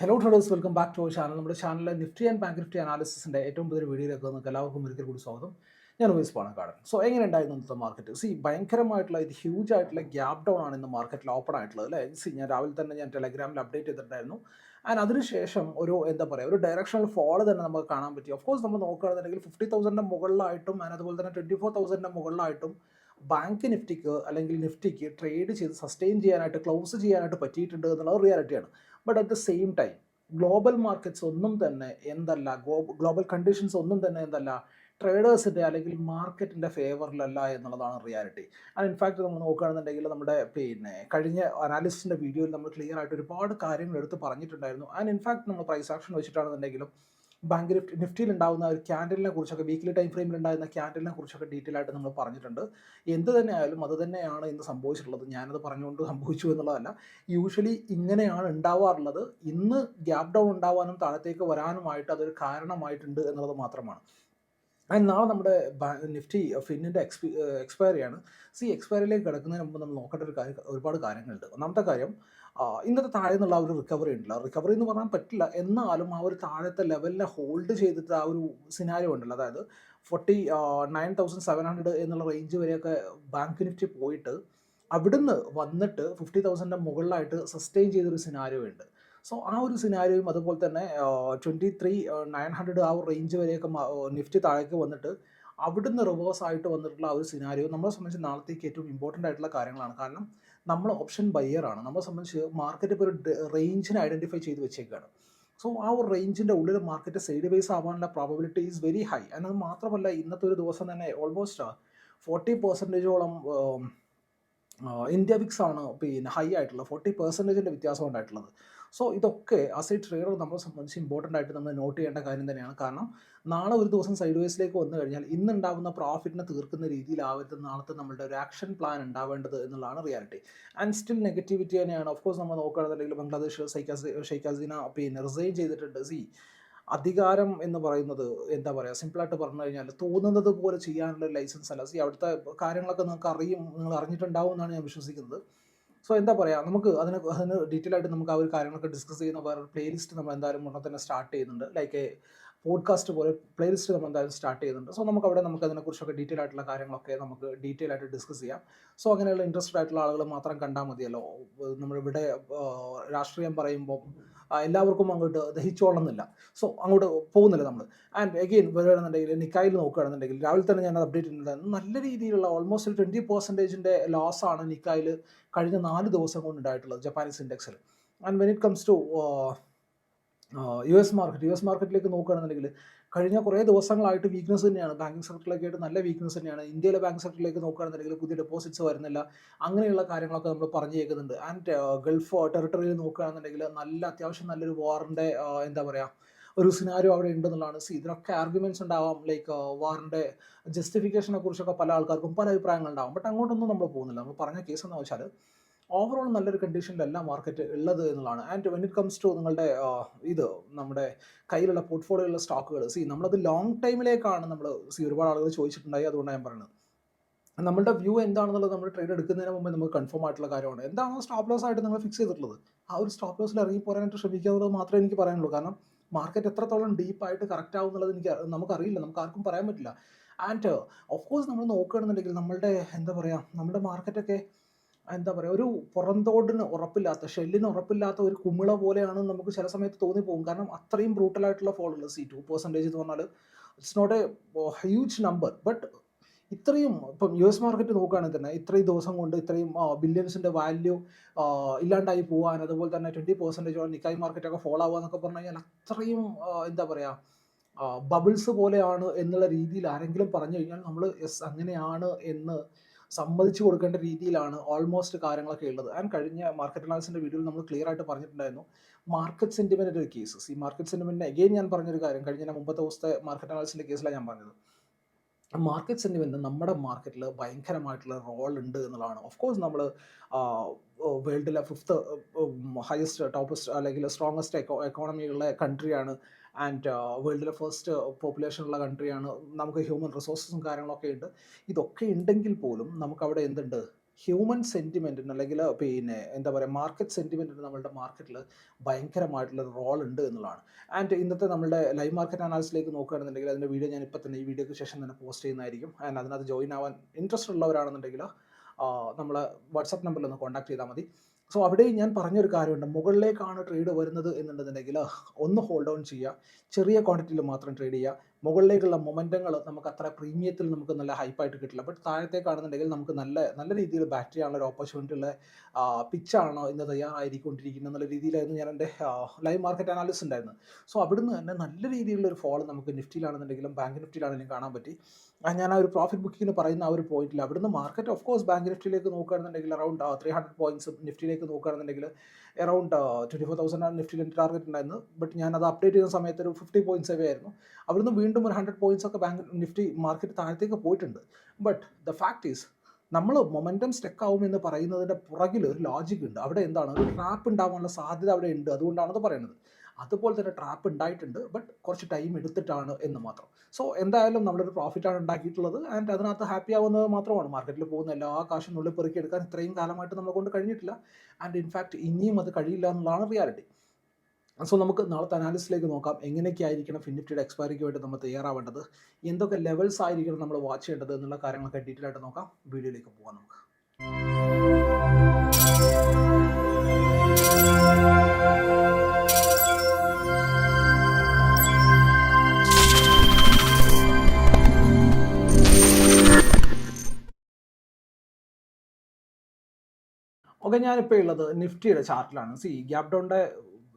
Hello traders welcome back to channel നമ്മുടെ ചാനലിലെ Nifty and bank Nifty അനാലിസിസിന്റെ ഏറ്റവും പുതിയ വീഡിയോയിലേക്ക് നിങ്ങൾക്ക് എല്ലാവർക്കും ഒരിക്കൽ കൂടി സ്വാഗതം. ഞാൻ ഉപയോഗിച്ച് പാണക്കാടൻ. സോ എങ്ങനെ ഉണ്ടായിരുന്നു ഇന്നത്തെ മാർക്കറ്റ് സി ഭയങ്കരമായിട്ടുള്ള ഇത് ഹ്യൂജ് ആയിട്ടുള്ള ഗ്യാപ് ഡൗൺ ആണ് ഇന്ന് മാർക്കറ്റിൽ ഓപ്പൺ ആയിട്ടുള്ളത് അല്ലേ? സി ഞാൻ രാവിലെ തന്നെ ഞാൻ ടെലഗ്രാമിൽ അപ്ഡേറ്റ് ചെയ്തിട്ടുണ്ടായിരുന്നു. ആൻഡ് അതിനുശേഷം ഒരു എന്താ പറയുക ഒരു ഡയറക്ഷണൽ ഫോൾ തന്നെ നമുക്ക് കാണാൻ പറ്റി. ഓഫ് കോഴ്സ് നമ്മൾ നോക്കുകയാണെന്നുണ്ടെങ്കിൽ ഫിഫ്റ്റി തൗസൻഡിന്റെ മുകളിലായിട്ടും ആൻഡ് അതുപോലെ തന്നെ ട്വന്റി ഫോർ തൗസൻഡിന്റെ മുകളിലായിട്ടും ബാങ്ക് നിഫ്റ്റിക്ക് അല്ലെങ്കിൽ നിഫ്റ്റിക്ക് ട്രേഡ് ചെയ്ത് സസ്റ്റെയിൻ ചെയ്യാനായിട്ട് ക്ലോസ് ചെയ്യാനായിട്ട് പറ്റിയിട്ടുണ്ട് എന്നുള്ളത് റിയാലിറ്റിയാണ് but at the same time global markets ഒന്നും തന്നെ എന്തല്ല ഗ്ലോബൽ കണ്ടീഷൻസ് ഒന്നും തന്നെ എന്തല്ല ട്രേഡേഴ്സിന്റെ അല്ലെങ്കിൽ മാർക്കറ്റിന്റെ ഫേവറിലല്ല എന്നുള്ളതാണ് റിയാലിറ്റി ആൻഡ് ഇൻഫാക്റ്റ് നമ്മൾ നോക്കുകയാണെന്നുണ്ടെങ്കിൽ നമ്മുടെ പിന്നെ കഴിഞ്ഞ അനാലിസ്റ്റിന്റെ വീഡിയോയിൽ നമ്മൾ ക്ലിയർ ആയിട്ട് ഒരുപാട് കാര്യങ്ങൾ എടുത്ത് പറഞ്ഞിട്ടുണ്ടായിരുന്നു. ആൻഡ് ഇൻഫാക്ട് നമ്മൾ പ്രൈസ് ആക്ഷൻ വെച്ചിട്ടാണെന്നുണ്ടെങ്കിലും ബാങ്ക് നിഫ്റ്റി നിഫ്റ്റിയിൽ ഉണ്ടാകുന്ന ഒരു ക്യാൻഡലിനെ കുറിച്ചൊക്കെ വീക്കിലി ടൈം ഫ്രെയിമിൽ ഉണ്ടാകുന്ന ക്യാൻഡലിനെ കുറിച്ചൊക്കെ ഡീറ്റെയിൽ ആയിട്ട് നമ്മൾ പറഞ്ഞിട്ടുണ്ട്. എന്ത് തന്നെ ആയാലും അത് തന്നെയാണ് ഇന്ന് സംഭവിച്ചിട്ടുള്ളത്. ഞാനത് പറഞ്ഞുകൊണ്ട് സംഭവിച്ചു എന്നുള്ളതല്ല. യൂഷ്വലി ഇങ്ങനെയാണ് ഉണ്ടാവാറുള്ളത്. ഇന്ന് ഗ്യാപ് ഡൗൺ ഉണ്ടാവാനും താഴത്തേക്ക് വരാനുമായിട്ട് അതൊരു കാരണമായിട്ടുണ്ട് എന്നുള്ളത് മാത്രമാണ്. ആൻഡ് നാളെ നമ്മുടെ നിഫ്റ്റി ഫിന്നിന്റെ എക്സ്പി എക്സ്പയറിയാണ് സി എക്സ്പയറിയിലേക്ക് കിടക്കുന്നതിന് മുമ്പ് നമ്മൾ നോക്കേണ്ട ഒരു കാര്യം ഒരുപാട് കാര്യങ്ങളുണ്ട്. ഒന്നാമത്തെ കാര്യം ഇന്നത്തെ താഴെ നിന്നുള്ള ഒരു റിക്കവറി ഉണ്ടല്ലോ. റിക്കവറി എന്ന് പറയാൻ പറ്റില്ല. എന്നാലും ആ ഒരു താഴത്തെ ലെവലിനെ ഹോൾഡ് ചെയ്തിട്ട് ആ ഒരു സിനാരിയോ ഉണ്ടല്ലോ. അതായത് forty nine thousand seven hundred എന്നുള്ള റേഞ്ച് വരെയൊക്കെ ബാങ്ക് നിഫ്റ്റി പോയിട്ട് അവിടുന്ന് വന്നിട്ട് ഫിഫ്റ്റി തൗസൻഡിന്റെ മുകളിലായിട്ട് സസ്റ്റെയിൻ ചെയ്തൊരു സിനാരിയോ ഉണ്ട്. സോ ആ ഒരു സിനാരിയോയും അതുപോലെ തന്നെ ട്വന്റി ത്രീ നയൻ ഹൺഡ്രഡ് ആ ഒരു റേഞ്ച് വരെയൊക്കെ നിഫ്റ്റി താഴേക്ക് വന്നിട്ട് അവിടുന്ന് റിവേഴ്സ് ആയിട്ട് വന്നിട്ടുള്ള ആ ഒരു സിനാരിയോ നമ്മളെ സംബന്ധിച്ച് നാളത്തേക്ക് ഏറ്റവും ഇമ്പോർട്ടന്റ് ആയിട്ടുള്ള കാര്യങ്ങളാണ്. കാരണം നമ്മൾ ഓപ്ഷൻ ബയ്യറാണ് നമ്മളെ സംബന്ധിച്ച് മാർക്കറ്റ് ഇപ്പോൾ ഒരു റേഞ്ചിനെ ഐഡന്റിഫൈ ചെയ്ത് വെച്ചേക്കാണ്. സോ ആ ഒരു റേഞ്ചിന്റെ ഉള്ളിൽ മാർക്കറ്റ് സൈഡ് വൈസ് ആവാനുള്ള പ്രോബിലിറ്റി ഈസ് വെരി ഹൈ അത് മാത്രമല്ല ഇന്നത്തെ ഒരു ദിവസം തന്നെ ഓൾമോസ്റ്റ് ഫോർട്ടി പെർസെന്റേജോളം ഇന്ത്യ വിക്സ് ആണ് പിന്നെ ഹൈ ആയിട്ടുള്ളത്. ഫോർട്ടി പെർസെന്റേജിന്റെ വ്യത്യാസം ഉണ്ടായിട്ടുള്ളത്. സോ ഇതൊക്കെ ആസ് എ ട്രേഡർ നമ്മളെ സംബന്ധിച്ച് ഇമ്പോർട്ടന്റ് ആയിട്ട് നമ്മൾ നോട്ട് ചെയ്യേണ്ട കാര്യം തന്നെയാണ്. കാരണം നാളെ ഒരു ദിവസം സൈഡ് വേസിലേക്ക് വന്നു കഴിഞ്ഞാൽ ഇന്നുണ്ടാവുന്ന പ്രോഫിറ്റിനെ തീർക്കുന്ന രീതിയിലാവരുത് നാളത്തെ നമ്മുടെ ഒരു ആക്ഷൻ പ്ലാൻ ഉണ്ടാവേണ്ടത് എന്നുള്ളതാണ് റിയാലിറ്റി ആൻഡ് സ്റ്റിൽ നെഗറ്റിവിറ്റി തന്നെയാണ്. ഓഫ് കോഴ്സ് നമ്മൾ നോക്കുകയാണെന്നുണ്ടെങ്കിൽ ബംഗ്ലാദേശ് ഷെയ്ഖ് ഷെയ്ഖ് ഹസീന പിന്നെ റിസൈൻ ചെയ്തിട്ടുണ്ട്. സി അധികാരം എന്ന് പറയുന്നത് എന്താ പറയുക സിമ്പിളായിട്ട് പറഞ്ഞു കഴിഞ്ഞാൽ തോന്നുന്നത് പോലെ ചെയ്യാനുള്ള ലൈസൻസ് അല്ല. സി അവിടുത്തെ കാര്യങ്ങളൊക്കെ നിങ്ങൾക്ക് അറിയും നിങ്ങൾ അറിഞ്ഞിട്ടുണ്ടാവും എന്നാണ് ഞാൻ വിശ്വസിക്കുന്നത്. സോ എന്താ പറയുക നമുക്ക് അതിന് അതിന് ഡീറ്റെയിൽ ആയിട്ട് നമുക്ക് ആ ഒരു കാര്യങ്ങളൊക്കെ ഡിസ്കസ് ചെയ്യുന്ന വേറൊരു പ്ലേലിസ്റ്റ് നമ്മൾ എന്തായാലും ഉടനെ തന്നെ സ്റ്റാർട്ട് ചെയ്യുന്നുണ്ട്. ലൈക്ക് എ പോഡ്കാസ്റ്റ് പോലെ പ്ലേലിസ്റ്റ് നമ്മൾ എന്തായാലും സ്റ്റാർട്ട് ചെയ്യുന്നുണ്ട്. സോ നമുക്ക് അവിടെ നമുക്ക് അതിനെക്കുറിച്ചൊക്കെ ഡീറ്റെയിൽ ആയിട്ടുള്ള കാര്യങ്ങളൊക്കെ നമുക്ക് ഡീറ്റെയിൽ ആയിട്ട് ഡിസ്കസ് ചെയ്യാം. സോ അങ്ങനെയുള്ള ഇൻട്രസ്റ്റഡ് ആയിട്ടുള്ള ആളുകൾ മാത്രം കണ്ടാൽ മതിയല്ലോ. നമ്മളിവിടെ രാഷ്ട്രീയം പറയുമ്പോൾ എല്ലാവർക്കും അങ്ങോട്ട് ദഹിച്ചോളന്നില്ല. സോ അങ്ങോട്ട് പോകുന്നില്ല നമ്മൾ ആൻഡ് എഗെയിൻ വരികയാണെന്നുണ്ടെങ്കിൽ നിക്കായിൽ നോക്കുകയാണെന്നുണ്ടെങ്കിൽ രാവിലെ തന്നെ ഞാൻ അപ്ഡേറ്റ് ചെയ്യുന്നത് നല്ല രീതിയിലുള്ള ഓൾമോസ്റ്റ് ഒരു ട്വന്റി പെർസെന്റേജിന്റെ ലോസാണ് നിക്കായിൽ കഴിഞ്ഞ നാല് ദിവസം കൊണ്ട് ഉണ്ടായിട്ടുള്ളത് Japanese ഇൻഡെക്സിൽ and when it comes to U S market U S മാർക്കറ്റിലേക്ക് നോക്കുകയാണെന്നുണ്ടെങ്കിൽ കഴിഞ്ഞ കുറേ ദിവസങ്ങളായിട്ട് വീക്ക്നസ് തന്നെയാണ്. ബാങ്കിങ് സെക്ടറിലേക്ക് ആയിട്ട് നല്ല വീക്ക്നസ് തന്നെയാണ്. ഇന്ത്യയിലെ ബാങ്ക് സെക്ടറിലേക്ക് നോക്കുകയാണെന്നുണ്ടെങ്കിൽ പുതിയ ഡെപ്പോസിറ്റ്സ് വരുന്നില്ല. അങ്ങനെയുള്ള കാര്യങ്ങളൊക്കെ നമ്മൾ പറഞ്ഞു കേൾക്കുന്നുണ്ട്. ആൻഡ് ഗൾഫ് ടെറിട്ടറിയിൽ നോക്കുകയാണെന്നുണ്ടെങ്കിൽ നല്ല അത്യാവശ്യം നല്ലൊരു വാറിന്റെ എന്താ പറയുക ഒരു സിനാരിയോ അവിടെ ഉണ്ടെന്നുള്ളതാണ്. സി ഇതിനൊക്കെ ആർഗ്യുമെന്റ്സ് ഉണ്ടാവാം. ലൈക്ക് വാറിന്റെ ജസ്റ്റിഫിക്കേഷനെ കുറിച്ചൊക്കെ പല ആൾക്കാർക്കും പല അഭിപ്രായങ്ങൾ ഉണ്ടാവും. ബട്ട് അങ്ങോട്ടൊന്നും നമ്മൾ പോകുന്നില്ല. നമ്മൾ പറഞ്ഞ കേസ് എന്ന് വെച്ചാൽ ഓവറോൾ നല്ലൊരു കണ്ടീഷനിലല്ല മാർക്കറ്റ് ഉള്ളത് എന്നുള്ളതാണ്. And when it comes to നിങ്ങളുടെ ഇത് നമ്മുടെ കയ്യിലുള്ള പോർട്ട്ഫോളിയോയിലുള്ള സ്റ്റോക്കുകൾ സി നമ്മളത് ലോങ് ടൈമിലേക്കാണ് നമ്മൾ സി ഒരുപാട് ആളുകൾ ചോദിച്ചിട്ടുണ്ടായി അതുകൊണ്ടാണ് ഞാൻ പറയുന്നത് നമ്മുടെ വ്യൂ എന്താണെന്നുള്ളത് നമ്മൾ ട്രേഡ് എടുക്കുന്നതിന് മുമ്പ് നമുക്ക് കൺഫേം ആയിട്ടുള്ള കാര്യമാണ്. എന്താണോ സ്റ്റോപ്പ് ലോസ് ആയിട്ട് നമ്മൾ ഫിക്സ് ചെയ്തിട്ടുള്ളത്? ആ ഒരു സ്റ്റോപ്പ് ലോസിൽ ഇറങ്ങി പോരാനായിട്ട് ശ്രമിക്കാവുന്നത് മാത്രമേ എനിക്ക് പറയാനുള്ളൂ. കാരണം മാർക്കറ്റ് എത്രത്തോളം ഡീപ്പ് ആയിട്ട് കറക്റ്റ് ആവും എന്നുള്ളത് എനിക്ക് നമുക്കറിയില്ല. നമുക്ക് ആർക്കും പറയാൻ പറ്റില്ല. ആൻഡ് ഓഫ് കോഴ്സ് നമ്മൾ നോക്കുകയാണെന്നുണ്ടെങ്കിൽ നമ്മളുടെ എന്താ പറയുക നമ്മുടെ മാർക്കറ്റൊക്കെ എന്താ പറയുക ഒരു പുറന്തോടിന് ഉറപ്പില്ലാത്ത ഷെല്ലിന് ഉറപ്പില്ലാത്ത ഒരു കുമിള പോലെയാണ് നമുക്ക് ചില സമയത്ത് തോന്നി പോകും കാരണം അത്രയും ബ്രൂട്ടലായിട്ടുള്ള ഫോളുള്ള സി ടു പെർസെന്റേജ് എന്ന് പറഞ്ഞാൽ it's not a huge number but ഇത്രയും ഇപ്പം യു എസ് മാർക്കറ്റ് നോക്കുകയാണെങ്കിൽ തന്നെ ഇത്രയും ദിവസം കൊണ്ട് ഇത്രയും ബില്യൺസിന്റെ വാല്യൂ ഇല്ലാണ്ടായി പോകാൻ അതുപോലെ തന്നെ ട്വന്റി പെർസെന്റേജോളം നിക്കായ് മാർക്കറ്റൊക്കെ ഫോളോ ആവുക എന്നൊക്കെ പറഞ്ഞു കഴിഞ്ഞാൽ അത്രയും എന്താ പറയുക ബബിൾസ് പോലെയാണ് എന്നുള്ള രീതിയിൽ ആരെങ്കിലും പറഞ്ഞു കഴിഞ്ഞാൽ നമ്മൾ യെസ് അങ്ങനെയാണ് എന്ന് സമ്മതിച്ചു കൊടുക്കേണ്ട രീതിയിലാണ് ഓൾമോസ്റ്റ് കാര്യങ്ങളൊക്കെ ഉള്ളത്. ആൻഡ് കഴിഞ്ഞ മാർക്കറ്റ് അനാലിസിന്റെ വീഡിയോയിൽ നമ്മൾ ക്ലിയർ ആയിട്ട് പറഞ്ഞിട്ടുണ്ടായിരുന്നു മാർക്കറ്റ് സെന്റിമെന്റ് ഒരു കേസസ് ഈ മാർക്കറ്റ് സെന്റിമെന്റ് അഗെയിൻ ഞാൻ പറഞ്ഞൊരു കാര്യം. കഴിഞ്ഞ മുമ്പത്തെ ദിവസത്തെ മാർക്കറ്റ് അനാലിസിന്റെ കേസിലാണ് ഞാൻ പറഞ്ഞത്. മാർക്കറ്റ് സെന്റിമെന്റ് നമ്മുടെ മാർക്കറ്റിൽ ഭയങ്കരമായിട്ടുള്ള റോൾ ഉണ്ട് എന്നുള്ളതാണ്. ഓഫ് കോഴ്സ് നമ്മൾ വേൾഡിലെ ഫിഫ്ത്ത് ഹയസ്റ്റ് ടോപ്പസ്റ്റ് അല്ലെങ്കിൽ സ്ട്രോങ്ങസ്റ്റ് എക്കോ എക്കോണമിയുള്ള കൺട്രിയാണ് ആൻഡ് വേൾഡിലെ ഫസ്റ്റ് പോപ്പുലേഷൻ ഉള്ള കൺട്രിയാണ് നമുക്ക് ഹ്യൂമൻ റിസോഴ്സസും കാര്യങ്ങളൊക്കെ ഉണ്ട്. ഇതൊക്കെ ഉണ്ടെങ്കിൽ പോലും നമുക്കവിടെ എന്തുണ്ട്? ഹ്യൂമൻ സെന്റിമെന്റിന് അല്ലെങ്കിൽ പിന്നെ എന്താ പറയുക മാർക്കറ്റ് സെന്റിമെന്റിന് നമ്മളുടെ മാർക്കറ്റിൽ ഭയങ്കരമായിട്ടുള്ള റോൾ ഉണ്ട് എന്നുള്ളതാണ്. ആൻഡ് ഇന്നത്തെ നമ്മുടെ ലൈവ് മാർക്കറ്റ് അനാലിസിലേക്ക് നോക്കുകയാണെന്നുണ്ടെങ്കിൽ അതിന്റെ വീഡിയോ ഞാൻ ഇപ്പോൾ തന്നെ ഈ വീഡിയോക്ക് ശേഷം തന്നെ പോസ്റ്റ് ചെയ്യുന്നതായിരിക്കും. ആൻഡ് അതിനകത്ത് ജോയിൻ ആവാൻ ഇൻട്രസ്റ്റ് ഉള്ളവരാണെന്നുണ്ടെങ്കിൽ നമ്മൾ വാട്സപ്പ് നമ്പറിൽ ഒന്ന് കോൺടാക്ട് ചെയ്താൽ മതി. സോ അവിടെ ഞാൻ പറഞ്ഞൊരു കാര്യമുണ്ട്. മുകളിലേക്കാണ് ട്രേഡ് വരുന്നത് എന്നുണ്ടെന്നുണ്ടെങ്കിൽ ഒന്ന് ഹോൾഡ് ഓൺ ചെയ്യുക. ചെറിയ ക്വാണ്ടിറ്റിയിൽ മാത്രം ട്രേഡ് ചെയ്യുക. മുകളിലേക്കുള്ള മൊമെന്റങ്ങൾ നമുക്ക് അത്ര പ്രീമിയത്തിൽ നമുക്ക് നല്ല ഹൈപ്പായിട്ട് കിട്ടില്ല. ബട്ട് താഴത്തേക്കാണെന്നുണ്ടെങ്കിൽ നമുക്ക് നല്ല നല്ല രീതിയിൽ ബാറ്റ് ചെയ്യാനുള്ള ഒരു ഓപ്പർച്യൂണിറ്റി ഉള്ള പിച്ചാണോ ഇന്ന് തയ്യാറായിരിക്കൊണ്ടിരിക്കുന്നത് എന്നുള്ള രീതിയിലായിരുന്നു ഞാൻ എന്റെ ലൈവ് മാർക്കറ്റ് അനാലിസിസ് ഉണ്ടായിരുന്നത്. സോ അവിടുന്ന് തന്നെ നല്ല രീതിയിലുള്ള ഒരു ഫോൾ നമുക്ക് നിഫ്റ്റിയിലാണെന്നുണ്ടെങ്കിലും ബാങ്ക് നിഫ്റ്റിയിലാണെങ്കിലും കാണാൻ പറ്റി. ഞാൻ ആ ഒരു പ്രോഫിറ്റ് ബുക്കിങ്ങിന് പറയുന്ന ആ ഒരു പോയിന്റിൽ അവിടുന്ന് മാർക്കറ്റ് ഓഫ് കോഴ്സ് ബാങ്ക് നിഫ്റ്റിയിലേക്ക് നോക്കുകയാണെന്നുണ്ടെങ്കിൽ അറൗണ്ട് ത്രീ ഹൺഡ്രഡ് പോയിന്റ്സ് നിഫ്റ്റിയിലേക്ക് നോക്കുകയാണെന്നുണ്ടെങ്കിൽ അറൗണ്ട് ട്വന്റി ഫോർ തൗസൻഡ് ആണ് നിഫ്റ്റിയിൽ എന്റെ ടാർഗറ്റ് ഉണ്ടായിരുന്നു ബട്ട് ഞാൻ അത് അപ്ഡേറ്റ് ചെയ്യുന്ന സമയത്ത് ഒരു ഫിഫ്റ്റി പോയിന്റ്സ് അവേ ആയിരുന്നു. അവിടുന്ന് വീണ്ടും ഒരു ഹൺഡ്രഡ് പോയിന്റ്സ് ഒക്കെ ബാങ്ക് നിഫ്റ്റി മാർക്കറ്റ് താഴത്തേക്ക് പോയിട്ടുണ്ട്. ബട്ട് ദ ഫാക്ട് ഈസ് നമ്മൾ മൊമെന്റം സ്റ്റെക്ക് ആവും എന്ന് പറയുന്നതിന്റെ പുറകിൽ ഒരു ലോജിക് ഉണ്ട്. അവിടെ എന്താണ്? ഒരു ട്രാപ്പ് ഉണ്ടാവാനുള്ള സാധ്യത അവിടെ ഉണ്ട്. അതുകൊണ്ടാണത് പറയുന്നത്. അതുപോലെ തന്നെ ട്രാപ്പ് ഉണ്ടായിട്ടുണ്ട് ബട്ട് കുറച്ച് ടൈം എടുത്തിട്ടാണ് എന്ന് മാത്രം. സോ എന്തായാലും നമ്മളൊരു പ്രോഫിറ്റാണ് ഉണ്ടാക്കിയിട്ടുള്ളത്. ആൻഡ് അതിനകത്ത് ഹാപ്പി ആവുന്നത് മാത്രമാണ്. മാർക്കറ്റിൽ പോകുന്ന എല്ലാ കാശും നുള്ളിൽ പെറുക്കി എടുക്കാൻ ഇത്രയും കാലമായിട്ട് നമ്മളെ കൊണ്ട് കഴിഞ്ഞിട്ടില്ല. ആൻഡ് ഇൻഫാക്ട് ഇനിയും അത് കഴിയില്ല എന്നുള്ളതാണ് റിയാലിറ്റി സോ നമുക്ക് നാളത്തെ അനാലിസിലേക്ക് നോക്കാം. എങ്ങനെയൊക്കെ ആയിരിക്കണം ഫിനിഫ്റ്റിയുടെ എക്സ്പയറിക്ക് വേണ്ടി നമ്മൾ തയ്യാറാവേണ്ടത്? എന്തൊക്കെ ലെവൽസ് ആയിരിക്കണം നമ്മൾ വാച്ച് ചെയ്യേണ്ടത് എന്നുള്ള കാര്യങ്ങളൊക്കെ ഡീറ്റെയിൽ ആയിട്ട് നോക്കാം. വീഡിയോയിലേക്ക് പോകാം നമുക്ക്. ഓക്കെ ഞാനിപ്പോൾ ഉള്ളത് നിഫ്റ്റിയുടെ ചാർട്ടിലാണ് സി ഗ്യാപ് ഡൗണിന്റെ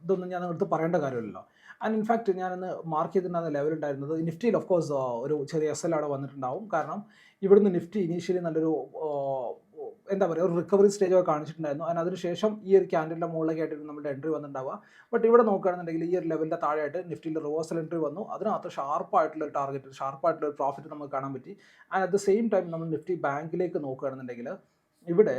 ഇതൊന്നും ഞാൻ നിങ്ങളടുത്ത് പറയേണ്ട കാര്യമില്ലല്ലോ. ആൻഡ് ഇൻഫാക്റ്റ് ഞാനിന്ന് മാർക്ക് ചെയ്തിട്ടുണ്ടായിരുന്ന ലെവൽ ഉണ്ടായിരുന്നത് നിഫ്റ്റിയിൽ ഓഫ് കോഴ്സ് ഒരു ചെറിയ എസ് എൽ അവിടെ വന്നിട്ടുണ്ടാവും. കാരണം ഇവിടുന്ന് നിഫ്റ്റി ഇനീഷ്യലി നല്ലൊരു എന്താ പറയുക ഒരു റിക്കവറി സ്റ്റേജ് ഒക്കെ കാണിച്ചിട്ടുണ്ടായിരുന്നു. അതിന് അതിനുശേഷം ഈ ഒരു ക്യാൻഡലിന്റെ മുകളിലേക്ക് ആയിട്ട് നമ്മുടെ എൻട്രി വന്നിട്ടുണ്ടാവുക. ബട്ട് ഇവിടെ നോക്കുകയാണെന്നുണ്ടെങ്കിൽ ഈ ഒരു ലെവലിന്റെ താഴെയായിട്ട് നിഫ്റ്റിയിൽ റിവേഴ്സൽ എൻട്രി വന്നു. അതിനകത്ത് ഷാർപ്പായിട്ടുള്ള ഒരു ടാർഗറ്റ് ഷാർപ്പായിട്ടുള്ള ഒരു പ്രോഫിറ്റ് നമുക്ക് കാണാൻ പറ്റി. And at the same time നമ്മൾ നിഫ്റ്റി ബാങ്കിലേക്ക് നോക്കുകയാണെന്നുണ്ടെങ്കിൽ ഇവിടെ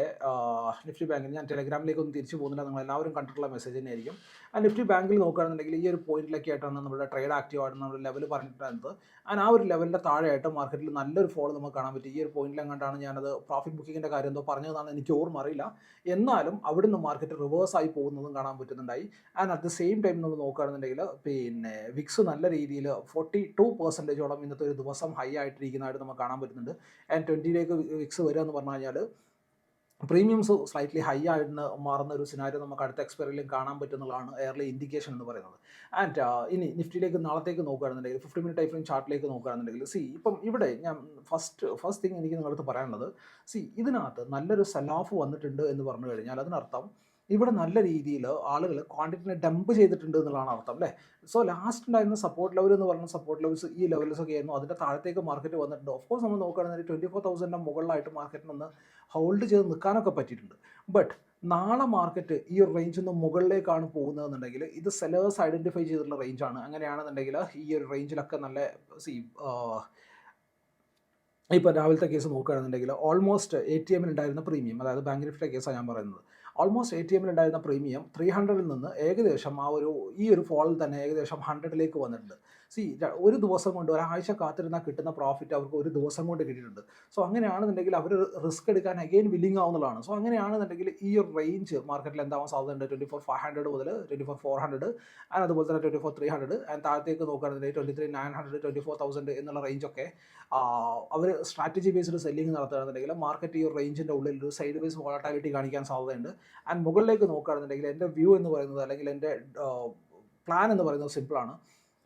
നിഫ്റ്റി ബാങ്കിൽ ഞാൻ ടെലഗ്രാമിലേക്ക് ഒന്ന് തിരിച്ചു പോകുന്നില്ല നിങ്ങൾ എല്ലാവരും കണ്ടിട്ടുള്ള മെസ്സേജ് തന്നെയായിരിക്കും. ആ നിഫ്റ്റി ബാങ്കിൽ നോക്കുകയാണെന്നുണ്ടെങ്കിൽ ഈ ഒരു പോയിന്റിലൊക്കെ ആയിട്ടാണ് നമ്മുടെ ട്രേഡ് ആക്റ്റീവ് ആയിട്ട് നമ്മുടെ ലെവൽ പറഞ്ഞിട്ടുണ്ടായിരുന്നത്. ആൻഡ് ആ ഒരു ലെവലിന്റെ താഴെയായിട്ട് മാർക്കറ്റിൽ നല്ലൊരു ഫോൾ നമുക്ക് കാണാൻ പറ്റും. ഈ ഒരു പോയിന്റിലെങ്ങാണ്ടാണ് ഞാനത് പ്രോഫിറ്റ് ബുക്കിങ്ങിന്റെ കാര്യം എന്തോ പറഞ്ഞതാണ് എനിക്ക് ഓർമ്മ അറിയില്ല. എന്നാലും അവിടുന്ന് മാർക്കറ്റ് റിവേഴ്സ് ആയി പോകുന്നതും കാണാൻ പറ്റുന്നുണ്ടായി. And at the same time നമ്മൾ നോക്കുകയാണെന്നുണ്ടെങ്കിൽ പിന്നെ വിക്സ് നല്ല രീതിയിൽ ഫോർട്ടി ടു പെർസെന്റേജോളം ഇന്നത്തെ ഒരു ദിവസം ഹൈ ആയിട്ടിരിക്കുന്നതായിട്ട് നമുക്ക് കാണാൻ പറ്റുന്നുണ്ട്. ആൻഡ് ട്വന്റിയിലേക്ക് വിക്സ് വരിക എന്ന് പറഞ്ഞു കഴിഞ്ഞാൽ പ്രീമിയംസ് സ്ലൈറ്റ്ലി ഹൈ ആയിട്ട് മാറുന്ന ഒരു സിനാരിയോ നമുക്ക് അടുത്ത എക്സ്പയറിലും കാണാൻ പറ്റുന്നതാണ് എയർലി ഇൻഡിക്കേഷൻ എന്ന് പറയുന്നത്. ആൻഡ് ഇനി നിഫ്റ്റിയിലേക്ക് നാളത്തേക്ക് നോക്കുകയാണെന്നുണ്ടെങ്കിൽ ഫിഫ്റ്റി മിനിറ്റ് ടൈം ചാർട്ടിലേക്ക് നോക്കുകയാണെന്നുണ്ടെങ്കിൽ സി ഇപ്പം ഇവിടെ ഞാൻ ഫസ്റ്റ് ഫസ്റ്റ് തിങ് എനിക്ക് നിങ്ങളടുത്ത് പറയാനുള്ളത് സി ഇതിനകത്ത് നല്ലൊരു സെൽ ഓഫ് വന്നിട്ടുണ്ട് എന്ന് പറഞ്ഞു കഴിഞ്ഞാൽ അതിനർത്ഥം ഇവിടെ നല്ല രീതിയിൽ ആളുകൾ ക്വാണ്ടിറ്റിനെ ഡംപ് ചെയ്തിട്ടുണ്ട് എന്നുള്ളതാണ് അർത്ഥം അല്ലേ? സോ ലാസ്റ്റ് ഉണ്ടായിരുന്ന സപ്പോർട്ട് ലെവൽ എന്ന് പറഞ്ഞ സപ്പോർട്ട് ലെവൽസ് ഈ ലെവൽസ് ഒക്കെ ആയിരുന്നു. അതിന്റെ താഴത്തേക്ക് മാർക്കറ്റ് വന്നിട്ടുണ്ട്. ഓഫ് കോഴ്സ് നമ്മൾ നോക്കുകയാണെങ്കിൽ ട്വന്റി ഫോർ തൗസൻഡിന്റെ മുകളിലായിട്ട് മാർക്കറ്റിനൊന്ന് ഹോൾഡ് ചെയ്ത് നിൽക്കാനൊക്കെ പറ്റിയിട്ടുണ്ട്. ബട്ട് നാളെ മാർക്കറ്റ് ഈ ഒരു റേഞ്ചിൽ നിന്ന് മുകളിലേക്കാണ് പോകുന്നതെന്നുണ്ടെങ്കിൽ ഇത് സെലേഴ്സ് ഐഡന്റിഫൈ ചെയ്തിട്ടുള്ള റേഞ്ചാണ് അങ്ങനെയാണെന്നുണ്ടെങ്കിൽ ഈ ഒരു റേഞ്ചിലൊക്കെ നല്ല സി ഇപ്പോൾ രാവിലത്തെ കേസ് നോക്കുകയാണെന്നുണ്ടെങ്കിൽ ഓൾമോസ്റ്റ് എ ടി എമ്മിൽ ഉണ്ടായിരുന്ന പ്രീമിയം അതായത് ബാങ്ക് നിഫ്റ്റിയുടെ കേസാണ് ഞാൻ പറയുന്നത്. ഓൾമോസ്റ്റ് എ ടി എമ്മിൽ ഉണ്ടായിരുന്ന പ്രീമിയം ത്രീ ഹൺഡ്രഡിൽ നിന്ന് ഏകദേശം ആ ഒരു ഈ ഒരു ഫോളിൽ തന്നെ ഏകദേശം ഹൺഡ്രഡിലേക്ക് വന്നിട്ടുണ്ട്. സി ഒരു ദിവസം കൊണ്ട് ഒരാഴ്ച കാത്തിരുന്നാൽ കിട്ടുന്ന പ്രോഫിറ്റ് അവർക്ക് ഒരു ദിവസം കൊണ്ട് കിട്ടിയിട്ടുണ്ട്. സോ അങ്ങനെയാണെന്നുണ്ടെങ്കിൽ അവർ റിസ്ക് എടുക്കാൻ അഗെയിൻ വില്ലിംഗ് ആവുന്നതാണ്. സോ അങ്ങനെയാണെന്നുണ്ടെങ്കിൽ ഈ ഒരു റേഞ്ച് മാർക്കറ്റിൽ എന്താവാൻ സാധ്യതയുണ്ട്? ട്വന്റി ഫോർ ഫൈവ് ഹൺഡ്രഡ് മുതൽ twenty four four hundred and അതുപോലെ തന്നെ twenty four three hundred and താഴത്തേക്ക് നോക്കുകയാണെന്നുണ്ടെങ്കിൽ twenty three nine hundred twenty four thousand എന്നുള്ള റേഞ്ചൊക്കെ അവർ സ്ട്രാറ്റജി ബേസ്ഡ് സെല്ലിംഗ് നടത്തുകയാണെന്നുണ്ടെങ്കിൽ മാർക്കറ്റ് ഈ ഒരു റേഞ്ചിന്റെ ഉള്ളിൽ ഒരു സൈഡ് വൈസ് വോളറ്റാലിറ്റി കാണിക്കാൻ സാധ്യതയുണ്ട്. ആൻഡ് മുകളിലേക്ക് നോക്കുകയാണെന്നുണ്ടെങ്കിൽ എന്റെ വ്യൂ എന്ന് പറയുന്നത് അല്ലെങ്കിൽ എന്റെ പ്ലാൻ എന്ന് പറയുന്നത് സിമ്പിളാണ്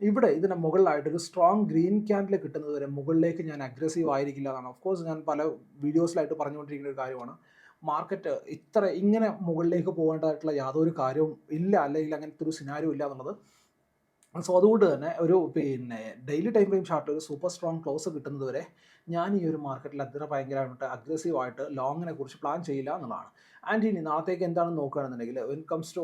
ഇവിടെ ഇതിന് മുകളിലായിട്ട് ഒരു സ്ട്രോങ് ഗ്രീൻ ക്യാൻഡിൽ കിട്ടുന്നത് വരെ മുകളിലേക്ക് ഞാൻ അഗ്രസീവ് ആയിരിക്കില്ല എന്നാണ്. ഓഫ് കോഴ്സ് ഞാൻ പല വീഡിയോസിലായിട്ട് പറഞ്ഞുകൊണ്ടിരിക്കുന്ന ഒരു കാര്യമാണ്. മാർക്കറ്റ് ഇത്ര ഇങ്ങനെ മുകളിലേക്ക് പോകേണ്ടതായിട്ടുള്ള യാതൊരു കാര്യവും ഇല്ല അല്ലെങ്കിൽ അങ്ങനത്തെ ഒരു സിനാരിയോ ഇല്ല എന്നുള്ളത്. സോ അതുകൊണ്ട് തന്നെ ഒരു പിന്നെ ഡെയിലി ടൈം ഫ്രെയിം ചാർട്ട് ഒരു സൂപ്പർ സ്ട്രോങ് ക്ലോസ് കിട്ടുന്നത് വരെ ഞാൻ ഈ ഒരു മാർക്കറ്റിൽ അത്ര ഭയങ്കരമായിട്ട് അഗ്രസീവായിട്ട് ലോങ്ങിനെ കുറിച്ച് പ്ലാൻ ചെയ്യില്ല എന്നുള്ളതാണ്. ആൻഡ് ഇനി നാളത്തേക്ക് എന്താണെന്ന് നോക്കുകയാണെന്നുണ്ടെങ്കിൽ when comes to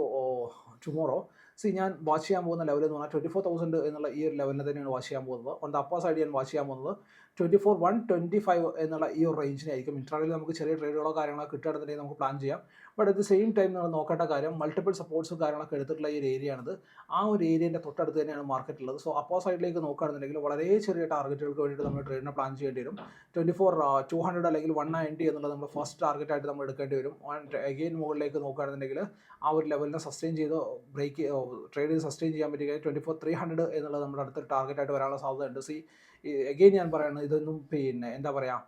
tomorrow see ഞാൻ വാച്ച് ചെയ്യാൻ പോകുന്ന ലെവൽ എന്ന് പറഞ്ഞാൽ ട്വന്റി ഫോർ തൗസൻഡ് എന്നുള്ള ഈ ഒരു ലെവലിനെ തന്നെയാണ് വാച്ച് ചെയ്യാൻ പോകുന്നത്. ഓൺ ദ അപ്പർ സൈഡ് ഞാൻ വാച്ച് ചെയ്യാൻ പോകുന്നത്. Twenty four one twenty five എന്നുള്ള ഈ ഒരു റേഞ്ചിനായിരിക്കും ഇൻട്രാഡിൽ നമുക്ക് ചെറിയ ട്രേഡുകളോ കാര്യങ്ങളോ കിട്ടുകയാണെന്നുണ്ടെങ്കിൽ നമുക്ക് പ്ലാൻ ചെയ്യാം. But at the same time നമ്മൾ നോക്കേണ്ട കാര്യം മൾട്ടിപ്പിൾ സപ്പോർട്ട്സും കാര്യങ്ങളൊക്കെ എടുത്തിട്ടുള്ള ഈ ഒരു ഏരിയ ആണിത്. ആ ഒരു ഏരിയന്റെ തൊട്ടടുത്ത് തന്നെയാണ് മാർക്കറ്റ് ഉള്ളത്. സോ അപ്പോ സൈഡിലേക്ക് നോക്കുകയാണെന്നുണ്ടെങ്കിൽ വളരെ ചെറിയ ടാർഗറ്റുകൾക്ക് വേണ്ടിയിട്ട് നമ്മൾ ട്രേഡിനെ പ്ലാൻ ചെയ്യേണ്ടി വരും. ട്വന്റി ഫോർ ടു ഹൺഡ്രഡ് അല്ലെങ്കിൽ വൺ നയന്റി എന്നുള്ളത് നമ്മൾ ഫസ്റ്റ് ടാർഗറ്റായിട്ട് നമ്മൾ എടുക്കേണ്ടി വരും. അഗെയിൻ മുകളിലേക്ക് നോക്കുകയാണെന്നുണ്ടെങ്കിൽ ആ ഒരു ലെവലിനെ സസ്റ്റെയിൻ ചെയ്ത് ബ്രേക്ക് ട്രേഡ് ചെയ്ത് സസ്റ്റെയിൻ ചെയ്യാൻ പറ്റുക ട്വന്റി ഫോർ ത്രീ ഹൺഡ്രഡ് എന്നുള്ളത് നമ്മുടെ അടുത്ത ടാർഗറ്റായിട്ട് വരാനുള്ള സാധ്യതയുണ്ട്. സി എഗെയിൻ ഞാൻ പറയുന്നത് ഇതൊന്നും പിന്നെ എന്താ പറയുക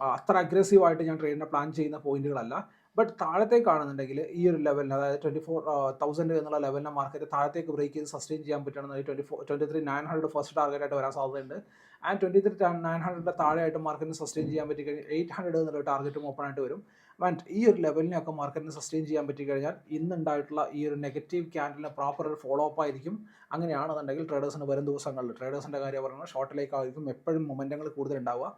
അത്ര അഗ്രസീവായിട്ട് ഞാൻ ട്രേഡിനെ പ്ലാൻ ചെയ്യുന്ന പോയിന്റുകളല്ല ബട്ട് താഴത്തേക്ക് കാണുന്നുണ്ടെങ്കിൽ ഈ ഒരു ലെവലിന് അതായത് ട്വന്റി ഫോർ തൗസൻഡ് എന്നുള്ള ലെവലിനെ മാർക്കറ്റ് താഴത്തേക്ക് ബ്രേക്ക് ചെയ്ത് സസ്റ്റെയിൻ ചെയ്യാൻ പറ്റുകയാണെന്നുണ്ടെങ്കിൽ twenty four twenty three nine hundred first target ആയിട്ട് വരാൻ സാധ്യതയുണ്ട്. ആൻഡ് ട്വന്റി ത്രീ നയൻ ഹൺഡ്രഡിന്റെ താഴെയായിട്ട് മാർക്കറ്റിന് സസ്റ്റെയിൻ ചെയ്യാൻ പറ്റി കഴിഞ്ഞാൽ എയ്റ്റ് ഹൺഡ്രഡ് എന്നുള്ള ടാർഗറ്റും ഓപ്പൺ ആയിട്ട് വരും. ആൻഡ് ഈ ഒരു ലെവലിനെയൊക്കെ മാർക്കറ്റിന് സസ്റ്റെയിൻ ചെയ്യാൻ പറ്റി കഴിഞ്ഞാൽ ഇന്നുണ്ടായിട്ടുള്ള ഈ ഒരു നെഗറ്റീവ് ക്യാൻഡലിന് പ്രോപ്പർ ഒരു ഫോളോ അപ്പ് ആയിരിക്കും. അങ്ങനെയാണെന്നുണ്ടെങ്കിൽ ട്രേഡേഴ്സിന് വരും ദിവസങ്ങളിൽ. ട്രേഡേഴ്സിന്റെ കാര്യം പറയുന്നത് ഷോർട്ടിലേക്കായിരിക്കും എപ്പോഴും മൊമെന്റങ്ങൾ കൂടുതൽ ഉണ്ടാവുക.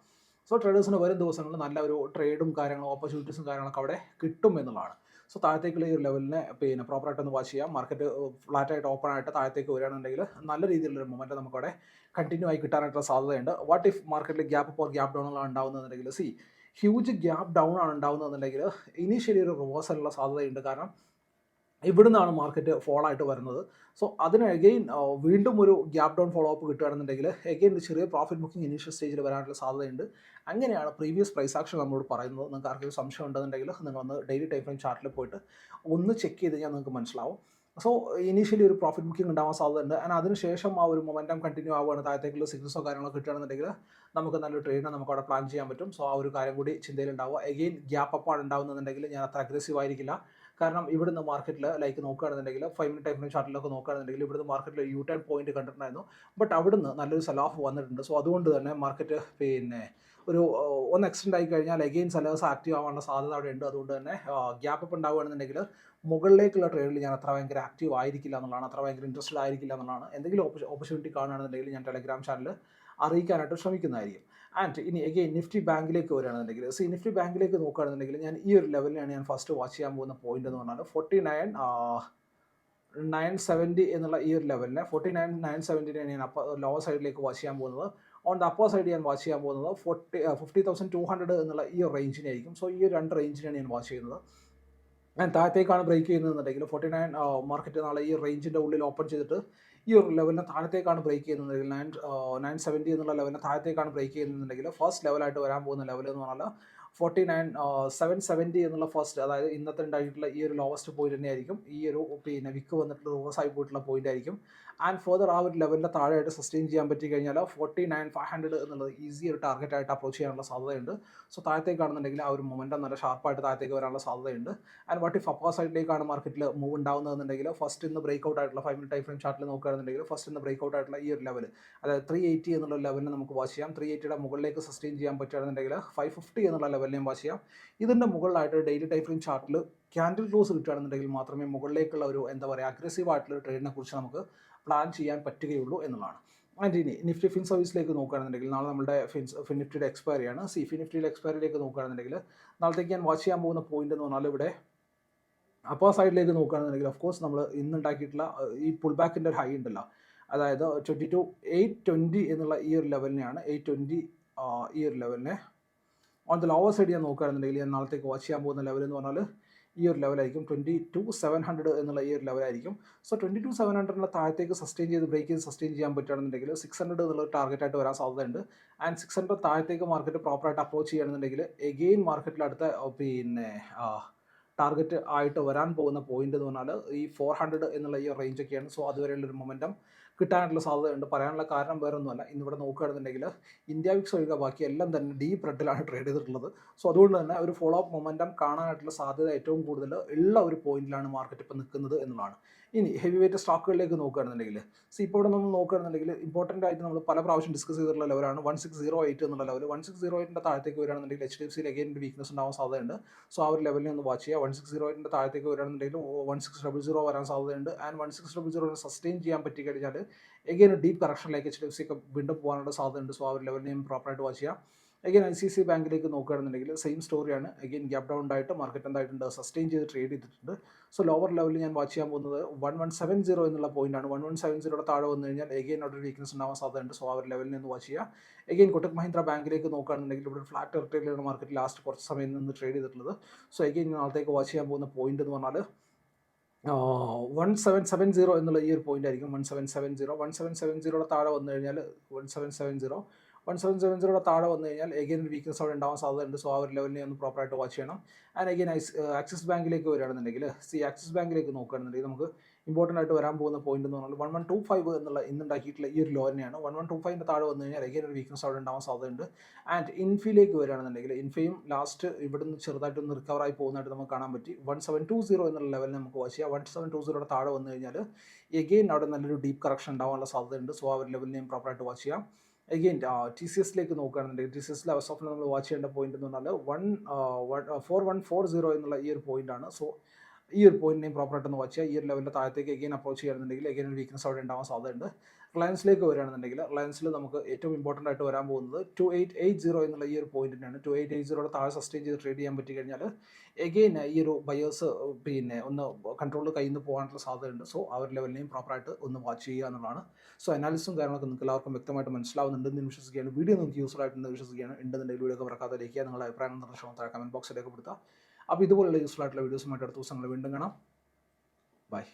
സോ ട്രേഡേഴ്സിന് വരും ദിവസങ്ങളിൽ നല്ല ഒരു ട്രേഡും കാര്യങ്ങളും ഓപ്പർച്യൂണിറ്റീസും കാര്യങ്ങളൊക്കെ അവിടെ കിട്ടും എന്നുള്ളതാണ്. സോ താഴത്തേക്കുള്ള ഈ ഒരു ലെവലിനെ പിന്നെ പ്രോപ്പറായിട്ട് ഒന്ന് വാച്ച് ചെയ്യാം മാർക്കറ്റ് ഫ്ലാറ്റായിട്ട് ഓപ്പൺ ആയിട്ട് താഴത്തേക്ക് വരികയാണെന്നുണ്ടെങ്കിൽ നല്ല രീതിയിലുള്ള മൊമെന്റ് നമുക്കവിടെ കണ്ടിന്യൂ ആയി കിട്ടാനായിട്ടുള്ള സാധ്യതയുണ്ട്. വാട്ട് ഇഫ് മാർക്കറ്റിൽ ഗ്യാപ്പ് ഫോർ ഗ്യാപ്പ് ഡൗൺ ആണ് ഉണ്ടാകുന്നതെന്നുണ്ടെങ്കിൽ സി ഹ്യൂജ് ഗ്യാപ്പ് ഡൗൺ ആണ് ഉണ്ടാവുന്നതെന്നുണ്ടെങ്കിൽ ഇനീഷ്യലി ഒരു റിവേഴ്സലുള്ള സാധ്യതയുണ്ട്. കാരണം ഇവിടുന്നാണ് മാർക്കറ്റ് ഫോൾ ആയിട്ട് വരുന്നത്. സോ അതിന് അഗെയിൻ വീണ്ടും ഒരു ഗ്യാപ് ഡൗൺ ഫോളോ അപ്പ് കിട്ടുകയാണെന്നുണ്ടെങ്കിൽ അഗെയിൻ ചെറിയ പ്രോഫിറ്റ് ബുക്കിംഗ് ഇനീഷ്യൽ സ്റ്റേജിൽ വരാനുള്ള സാധ്യതയുണ്ട്. അങ്ങനെയാണ് പ്രീവിയസ് പ്രൈസ് ആക്ഷൻ നമ്മളോട് പറയുന്നത്. നിങ്ങൾക്ക് ആർക്കൊരു സംശയം ഉണ്ടെന്നുണ്ടെങ്കിൽ നിങ്ങൾ ഒന്ന് ഡെയിലി ടൈം ഫ്രെയിം ചാർട്ടിൽ പോയിട്ട് ഒന്ന് ചെക്ക് ചെയ്ത് കഴിഞ്ഞാൽ നിങ്ങൾക്ക് മനസ്സിലാവും. സോ ഇനീഷ്യലി ഒരു പ്രോഫിറ്റ് ബുക്കിംഗ് ഉണ്ടാവാൻ സാധ്യതയുണ്ട്. ആൻഡ് അതിനുശേഷം ആ ഒരു മൊമെന്റം കണ്ടിന്യൂ ആവുകയാണ്. താഴത്തേക്കുള്ള സിഗ്നൽസോ കാര്യങ്ങളോ കിട്ടുകയാണെന്നുണ്ടെങ്കിൽ നമുക്ക് നല്ലൊരു ട്രേഡിനെ നമുക്ക് അവിടെ പ്ലാൻ ചെയ്യാൻ പറ്റും. സോ ആ ഒരു കാര്യം കൂടി ചിന്തയിലുണ്ടാവുക എഗെയിൻ ഗ്യാപ്പ് അപ്പാണ് ഉണ്ടാവുന്നുണ്ടെങ്കിൽ ഞാൻ അത്ര അഗ്രസീവ് ആയിരിക്കില്ല. കാരണം ഇവിടുന്ന് മാർക്കറ്റിൽ ലൈക്ക് നോക്കുകയാണെന്നുണ്ടെങ്കിൽ ഫൈവ് മിനിറ്റ് ടൈം ചാർട്ടിലൊക്കെ നോക്കുകയാണെന്നുണ്ടെങ്കിൽ ഇവിടുന്ന് മാർക്കറ്റിൽ യു ടേൺ പോയിന്റ് കണ്ടിട്ടുണ്ടായിരുന്നു. ബട്ട് അവിടുന്ന് നല്ലൊരു സെൽ ഓഫ് വന്നിട്ടുണ്ട്. സോ അതുകൊണ്ട് തന്നെ മാർക്കറ്റ് പിന്നെ ഒരു ഒന്ന് എക്സ്റ്റെൻഡ് ആയി കഴിഞ്ഞാൽ അഗെയിൻ സെലേഴ്സ് ആക്റ്റീവ് ആവാനുള്ള സാധ്യത അവിടെ ഉണ്ട് അതുകൊണ്ട് തന്നെ ഗ്യാപ്പ് അപ്പ് ഉണ്ടാവുകയാണെന്നുണ്ടെങ്കിൽ മുകളിലേക്കുള്ള ട്രേഡിൽ ഞാൻ അത്ര ഭയങ്കര ആക്റ്റീവ് ആയിരിക്കില്ല എന്നുള്ളതാണ് അത്ര ഭയങ്കര ഇൻട്രസ്റ്റഡ് ആയിരിക്കില്ല എന്നുള്ളതാണ്. എന്തെങ്കിലും ഓപ്പർച്യൂണിറ്റി കാണുകയാണെന്നുണ്ടെങ്കിൽ ഞാൻ ടെലഗ്രാം ചാനൽ അറിയിക്കാനായിട്ട് ശ്രമിക്കുന്നതായിരിക്കും. ആൻഡ് ഇനി എഗെയിൻ നിഫ്റ്റി ബാങ്കിലേക്ക് വരികയാണെന്നുണ്ടെങ്കിൽ സി നിഫ്റ്റി ബാങ്കിലേക്ക് നോക്കുകയാണെന്നുണ്ടെങ്കിൽ ഞാൻ ഈ ഒരു ലെവലിലാണ് ഞാൻ ഫസ്റ്റ് വാച്ച് ചെയ്യാൻ പോകുന്ന പോയിന്റ് എന്ന് പറഞ്ഞാൽ ഫോർട്ടി നയൻ നയൻ സെവന്റി എന്നുള്ള ഈ ഒരു ലെവലിനെ ഫോർട്ടി നയൻ നയൻ സെവന്റിനെ ഞാൻ അപ്പ ലോവർ സൈഡിലേക്ക് വാച്ച് ചെയ്യാൻ പോകുന്നത്. ഓൺ ദ അപ്പർ സൈഡ് ഞാൻ വാച്ച് ചെയ്യാൻ പോകുന്നത് forty fifty thousand two hundred എന്നുള്ള ഈ ഒരു റേഞ്ചിനെ ആയിരിക്കും സോ ഈ ഒരു രണ്ട് റേഞ്ചിനാണ് ഞാൻ വാച്ച് ചെയ്യുന്നത്. താഴത്തേക്കാണ് ബ്രേക്ക് ചെയ്യുന്നതെന്നുണ്ടെങ്കിൽ ഫോർട്ടി നയൻ മാർക്കറ്റ് നാളെ ഈ റേഞ്ചിന്റെ ഉള്ളിൽ ഓപ്പൺ ചെയ്തിട്ട് ഈ ഒരു ലെവലിനെ താഴത്തേക്കാണ് ബ്രേക്ക് ചെയ്യുന്നതെങ്കിൽ നയൻ നയൻ സെവന്റി എന്നുള്ള ലെവലിനെ താഴത്തേക്കാണ് ബ്രേക്ക് ചെയ്യുന്നുണ്ടെങ്കിൽ ഫസ്റ്റ് ലെവലായിട്ട് വരാൻ പോകുന്ന ലെവൽ എന്ന് പറഞ്ഞാൽ ഫോർട്ടി നയൻ സെവൻ സെവന്റി എന്നുള്ള ഫസ്റ്റ് അതായത് ഇന്നത്തെ ഉണ്ടായിട്ടുള്ള ഈ ഒരു ലോവസ്റ്റ് പോയിന്റ് തന്നെയായിരിക്കും. ഈ ഒരു പിന്നെ വിക്ക് വന്നിട്ടുള്ള റിവേഴ്സ് ആയി പോയിട്ടുള്ള പോയിന്റ് ആയിരിക്കും. ആൻഡ് ഫർദർ ആ ഒരു ലെവലിന്റെ താഴെയായിട്ട് സസ്റ്റെയിൻ ചെയ്യാൻ പറ്റി കഴിഞ്ഞാൽ ഫോർട്ടി നയൻ ഫൈവ് ഹൺഡ്രഡ് എന്നുള്ളത് ഈസി ഒരു ടാർഗറ്റ് ആയിട്ട് അപ്രോച്ച് ചെയ്യാനുള്ള സാധ്യതയുണ്ട്. സോ താഴത്തേക്കാണെന്നുണ്ടെങ്കിൽ ആ ഒരു മൊമെന്റം നല്ല ഷാർപ്പായിട്ട് താഴത്തേക്ക് വരാനുള്ള സാധ്യതയുണ്ട്. ആൻഡ് വാട്ട് ഇഫ് അപ്പോ സൈഡിലേക്കാണ് മാർക്കറ്റിൽ മൂവ് ഉണ്ടാകുന്നതെന്നുണ്ടെങ്കിൽ ഫസ്റ്റ് ഇന്ന് ബ്രേക്ക് ഔട്ട് ആയിട്ടുള്ള ഫൈവ് മിനിറ്റ് ടൈം ഫ്രെയിം ചാർട്ടിൽ നോക്കുകയാണെന്നുണ്ടെങ്കിൽ ഫസ്റ്റ് ഇന്ന് ബ്രേക്ക് ഔട്ട് ആയിട്ടുള്ള ഈ ഒരു ലെവൽ അതായത് ത്രീ എയ്റ്റി എന്നുള്ള ലെവലിന് നമുക്ക് വാച്ച് ചെയ്യാം. ത്രീ എയ്റ്റിയുടെ മുകളിലേക്ക് സസ്റ്റെയിൻ ചെയ്യാൻ പറ്റുകയാണെന്നുണ്ടെങ്കിൽ ഫൈവ് ഫിഫ്റ്റി എന്നുള്ള ലെവലിനെയും വാച്ച് ചെയ്യാം. ഇതിന്റെ മുകളിലായിട്ട് ഡെയിലി ടൈം ഫ്രെയിം ചാർട്ടിൽ ക്യാൻഡിൽ ക്ലോസ് കിട്ടുകയാണെന്നുണ്ടെങ്കിൽ മാത്രമേ മുകളിലേക്കുള്ള ഒരു എന്താ പറയുക അഗ്രസീവ് ആയിട്ടുള്ള ട്രേഡിനെ കുറിച്ച് നമുക്ക് പ്ലാൻ ചെയ്യാൻ പറ്റുകയുള്ളൂ എന്നുള്ളതാണ്. ആൻഡ് ഇനി നിഫ്റ്റി ഫിൻ സർവീസിലേക്ക് നോക്കുകയാണെന്നുണ്ടെങ്കിൽ നാളെ നമ്മുടെ ഫിൻസ് ഫിൻ നിഫ്റ്റിയുടെ എക്സ്പയറിയാണ് സി ഫിൻ നിഫ്റ്റിയുടെ എക്സ്പയറിയിലേക്ക് നോക്കുകയാണെന്നുണ്ടെങ്കിൽ നാളത്തേക്ക് ഞാൻ വാച്ച് ചെയ്യാൻ പോകുന്ന പോയിന്റ് എന്ന് പറഞ്ഞാൽ ഇവിടെ അപ്പോൾ സൈഡിലേക്ക് നോക്കുകയാണെന്നുണ്ടെങ്കിൽ ഓഫ് കോഴ്സ് നമ്മൾ ഇന്ന് ഉണ്ടാക്കിയിട്ടുള്ള ഈ പുൾ ബാക്കിന്റെ ഒരു ഹൈ ഉണ്ടല്ലോ. അതായത് ട്വന്റി ടു എയ്റ്റ് ട്വന്റി എന്നുള്ള ഈ ഒരു ലെവലിനെയാണ് എയ്റ്റ് ട്വന്റി ഈ ഒരു ലെവലിനെ ഓൺ ദ ലോവർ സൈഡ് ഞാൻ നോക്കുകയാണെന്നുണ്ടെങ്കിൽ ഞാൻ നാളത്തേക്ക് വാച്ച് ചെയ്യാൻ പോകുന്ന ലെവൽ എന്ന് പറഞ്ഞാൽ ഈ ഒരു ലെവലായിരിക്കും ട്വന്റി ടു സെവൻ ഹൺഡ്രഡ് എന്നുള്ള ഈ ഒരു ലെവലായിരിക്കും സോ ട്വന്റി ടു സെവൻ ഹൺഡ്രഡിന്റെ താഴത്തേക്ക് സസ്റ്റെയിൻ ചെയ്ത് ബ്രേക്ക് ചെയ്ത് സസ്റ്റെയിൻ ചെയ്യാൻ പറ്റുകയാണെന്നുണ്ടെങ്കിൽ സിക്സ് ഹൺഡ്രഡ് എന്നുള്ള ടാർഗറ്റ് ആയിട്ട് വരാൻ സാധ്യതയുണ്ട്. ആൻഡ് സിക്സ് ഹൺഡ്രഡ് താഴത്തേക്ക് മാർക്കറ്റ് പ്രോപ്പറായിട്ട് അപ്രോച്ച് ചെയ്യുകയാണെന്നുണ്ടെങ്കിൽ എഗെയിൻ മാർക്കറ്റിൽ അടുത്ത പിന്നെ ടാർഗറ്റ് ആയിട്ട് വരാൻ പോകുന്ന പോയിന്റ് എന്ന് പറഞ്ഞാൽ ഈ ഫോർ ഹൺഡ്രഡ് എന്നുള്ള ഈ റേഞ്ചൊക്കെയാണ് സോ അതുവരെയുള്ള ഒരു മൊമെന്റം കിട്ടാനുള്ള സാധ്യതയുണ്ട്. പറയാനുള്ള കാരണം വേറെ ഒന്നുമല്ല ഇന്നിവിടെ നോക്കുകയാണെന്നുണ്ടെങ്കിൽ ഇന്ത്യ വിക്സ് ഒഴികെ ബാക്കി എല്ലാം തന്നെ ഡീപ്പ് റെഡിലാണ് ട്രേഡ് ചെയ്തിട്ടുള്ളത്. സോ അതുകൊണ്ട് തന്നെ ഒരു ഫോളോ അപ്പ് മൊമെന്റം കാണാനായിട്ടുള്ള സാധ്യത ഏറ്റവും കൂടുതൽ ഉള്ള ഒരു പോയിന്റിലാണ് മാർക്കറ്റ് ഇപ്പോൾ നിൽക്കുന്നത് എന്നുള്ളതാണ്. ഇനി ഹെവി വെയിറ്റ് സ്റ്റോക്കുകളിലേക്ക് നോക്കുകയാണെന്നുണ്ടെങ്കിൽ സോ ഇപ്പോൾ ഇവിടെ നമ്മൾ നോക്കുകയാണെന്നുണ്ടെങ്കിൽ ഇമ്പോർട്ടന്റ് ആയിട്ട് നമ്മൾ പല പ്രാവശ്യം ഡിസ്കസ് ചെയ്തിട്ടുള്ള ലെവലാണ് വൺ സിക്സ് സീറോ എയ്റ്റ് എന്നുള്ള ലെവൽ വൺ സിക്സ് സീറോ എയ്റ്റിന്റെ താഴത്തേക്ക് വരികയാണെന്നുണ്ടെങ്കിൽ എച്ച് ഡി എഫ് സിയിൽ അഗൈൻ വീക്ക്നസ് ഉണ്ടാവാൻ സാധ്യതയുണ്ട്. സോ ആ ഒരു ലെവലിനെ ഒന്ന് വാച്ച് ചെയ്യുക. വൺ സിക്സ് സീറോ എയ്റ്റിന്റെ താഴത്തേക്ക് വരികയാണെന്നുണ്ടെങ്കിൽ വൺ സിക്സ് ഡബിൾ സീറോ വരാൻ സാധ്യതയുണ്ട്. And one six double zero sustain ചെയ്യാൻ പറ്റി കഴിഞ്ഞാൽ എഗെയിൻ ഡീപ്പ് കറക്ഷനിലേക്ക് എച്ച് ഡി എഫ് സി ഒക്കെ വീണ്ടും പോകാനുള്ള സാധ്യതയുണ്ട്. സോ ആ ഒരു ലെവലിനെയും പ്രോപ്പറായിട്ട് വാച്ച് ചെയ്യുക. അഗൈൻ ഐ സി സി ബാങ്കിലേക്ക് നോക്കുകയാണെന്നുണ്ടെങ്കിൽ സെയിം സ്റ്റോറിയാണ് അഗൈൻ ഗ്യാപ് ഡൗൺ ആയിട്ട് മാർക്കറ്റ് എന്തായിട്ടുണ്ട് സസ്റ്റെയിൻ ചെയ്ത് ട്രേഡ് ചെയ്തിട്ടുണ്ട്. സോ ലോവർ ലെവലിൽ ഞാൻ വാച്ച് ചെയ്യാൻ പോകുന്നത് വൺ വൺ സെവൻ സീറോ എന്നുള്ള പോയിന്റാണ് വൺ വൺ സെവൻ സീറോയുടെ താഴെ വന്നു കഴിഞ്ഞാൽ എഗെയിൻ അവിടെ ഒരു വീക്ക്നസ് ഉണ്ടാവാൻ സാധ്യതയുണ്ട്. സോ ഒരു ലെവലിൽ നിന്ന് വാച്ച് ചെയ്യുക. എഗെയിൻ കൊട്ടക് മഹീന്ദ്ര ബാങ്കിലേക്ക് നോക്കുകയാണെന്നുണ്ടെങ്കിൽ ഇവിടെ ഫ്ലാറ്റ് ടെറിട്ടറിയിലാണ് മാർക്കറ്റ് ലാസ്റ്റ് കുറച്ച് സമയം നിന്ന് ട്രേഡ് ചെയ്തിട്ടുള്ളത്. സോ എഗെയിൻ നാളത്തേക്ക് വാച്ച് ചെയ്യാൻ പോകുന്ന പോയിന്റ് എന്ന് പറഞ്ഞാൽ വൺ സെവൻ സെവൻ സീറോ എന്നുള്ള ഈ ഒരു പോയിന്റ് ആയിരിക്കും. One seven seven zero one seven seven സീറോയുടെ താഴെ വന്നു കഴിഞ്ഞാൽ one seven seven zero one seven seven സീറോയുടെ താഴെ വന്നു കഴിഞ്ഞാൽ എഗെയിൻ വീക്ക്നസ് അവിടെ ഉണ്ടാവാൻ സാധ്യതയുണ്ട്. സോ ആ ഒരു ലെവലിനെ ഒന്ന് പ്രോപ്പറായിട്ട് വാച്ച് ചെയ്യണം. ആൻഡ് എഗെയിൻ ആക്സിസ് ബാങ്കിലേക്ക് വരികയാണെന്നുണ്ടെങ്കിൽ സി ആക്സിസ് ബാങ്കിലേക്ക് നോക്കുകയാണെന്നുണ്ടെങ്കിൽ നമുക്ക് ഇമ്പോർട്ടന്റ് ആയിട്ട് വരാൻ പോകുന്ന പോയിന്റ് എന്ന് പറഞ്ഞാൽ വൺ വൺ ടു ഫൈവ് എന്നുള്ള ഇന്നുണ്ടാക്കിയിട്ടുള്ള ഈ ഒരു ലോ വൺ വൺ ടു ഫൈവിന്റെ താഴെ വന്നു കഴിഞ്ഞാൽ എഗെയിൻ ഒരു വീക്ക്നസ് അവിടെ ഉണ്ടാവാൻ സാധ്യതയുണ്ട്. ആൻഡ് ഇൻഫിയിലേക്ക് വരികയാണെന്നുണ്ടെങ്കിൽ ഇൻഫയും ലാസ്റ്റ് ഇവിടുന്ന് ചെറുതായിട്ടൊന്ന് റിക്കവർ ആയി പോകുന്നതായിട്ട് നമുക്ക് കാണാൻ പറ്റി. വൺ സെവൻ ടു സീറോ എന്നുള്ള ലെവലിൽ നമുക്ക് വാച്ച് ചെയ്യാം. വൺ സെവൻ ടു സീറോയുടെ താഴെ വന്നു കഴിഞ്ഞാൽ എഗെയിൻ അവിടെ നല്ലൊരു ഡീപ്പ് കറക്ഷൻ ഉണ്ടാവാനുള്ള സാധ്യതയുണ്ട്. സോ ആ ഒരു ലെവലിനെയും പ്രോപ്പറായിട്ട് വാച്ച് ചെയ്യാം. എഗെയിൻ ടി സി എസിലേക്ക് നോക്കുകയാണെന്നുണ്ടെങ്കിൽ ടി സി എസിലെ അവസ്ഥ ഓഫ് നമ്മൾ വാച്ച് ചെയ്യേണ്ട പോയിന്റ് എന്ന് പറഞ്ഞാൽ one four one four zero എന്നുള്ള ഈ ഒരു പോയിന്റാണ് സോ ഈ ഒരു പോയിന്റിനെയും പ്രോപ്പറായിട്ട് ഒന്ന് വാച്ച് ചെയ്യുക. ഈ ഒരു ലെവലിൽ താഴത്തേക്ക് എഗെയിൻ അപ്രോച്ച് ചെയ്യുകയാണെന്നുണ്ടെങ്കിൽ എഗെയിൻ ഒരു വീക്ക്നസ് അവിടെ ഉണ്ടാവാൻ സാധ്യതയുണ്ട്. റിലയൻസിലേക്ക് വരികയാണെന്നുണ്ടെങ്കിൽ റിലയൻസിൽ നമുക്ക് ഏറ്റവും ഇമ്പോർട്ടന്റ് ആയിട്ട് വരാൻ പോകുന്നത് ടു എയ്റ്റ് എയ്റ്റ് സീറോ എന്നുള്ള ഈ ഒരു പോയിന്റിനാണ് ടു എയ്റ്റ് എയ്റ്റ് സീറോയുടെ താഴെ സസ്റ്റെയിൻ ചെയ്ത് ട്രേഡ് ചെയ്യാൻ പറ്റി കഴിഞ്ഞാൽ എഗെയിൻ ഈ ഒരു ബയേഴ്സ് പിന്നെ ഒന്ന് കൺട്രോൾ കയ്യിൽ നിന്ന് പോകാനുള്ള സാധ്യതയുണ്ട്. സോ ആ ഒരു ലെവലിനെയും പ്രോപ്പറായിട്ട് ഒന്ന് വാച്ച് ചെയ്യുക എന്നുള്ളതാണ്. സോ അനാലിസും കാര്യങ്ങളൊക്കെ നിങ്ങൾക്ക് എല്ലാവർക്കും വ്യക്തമായിട്ട് മനസ്സിലാവുന്നുണ്ടെന്ന് വിശ്വസിക്കുകയാണ്. വീഡിയോ നിങ്ങൾക്ക് യൂസ്ഫുൾ ആയിട്ടുണ്ടെന്ന് വിശ്വസിക്കുകയാണ്. ഉണ്ടെന്നുണ്ടെങ്കിൽ വീഡിയോ ഒക്കെ മറക്കാതെ ലയിക്കുക നിങ്ങളുടെ അഭിപ്രായം നിർദ്ദേശം താഴെ കമന്റ് ബോക്സിലേക്ക് കൊടുക്കുക അപ്പോൾ ഇതുപോലുള്ള യൂസ്ഫുൾ ആയിട്ടുള്ള വീഡിയോസുമായിട്ട് അടുത്ത ദിവസങ്ങൾ വീണ്ടും കാണാം. ബൈ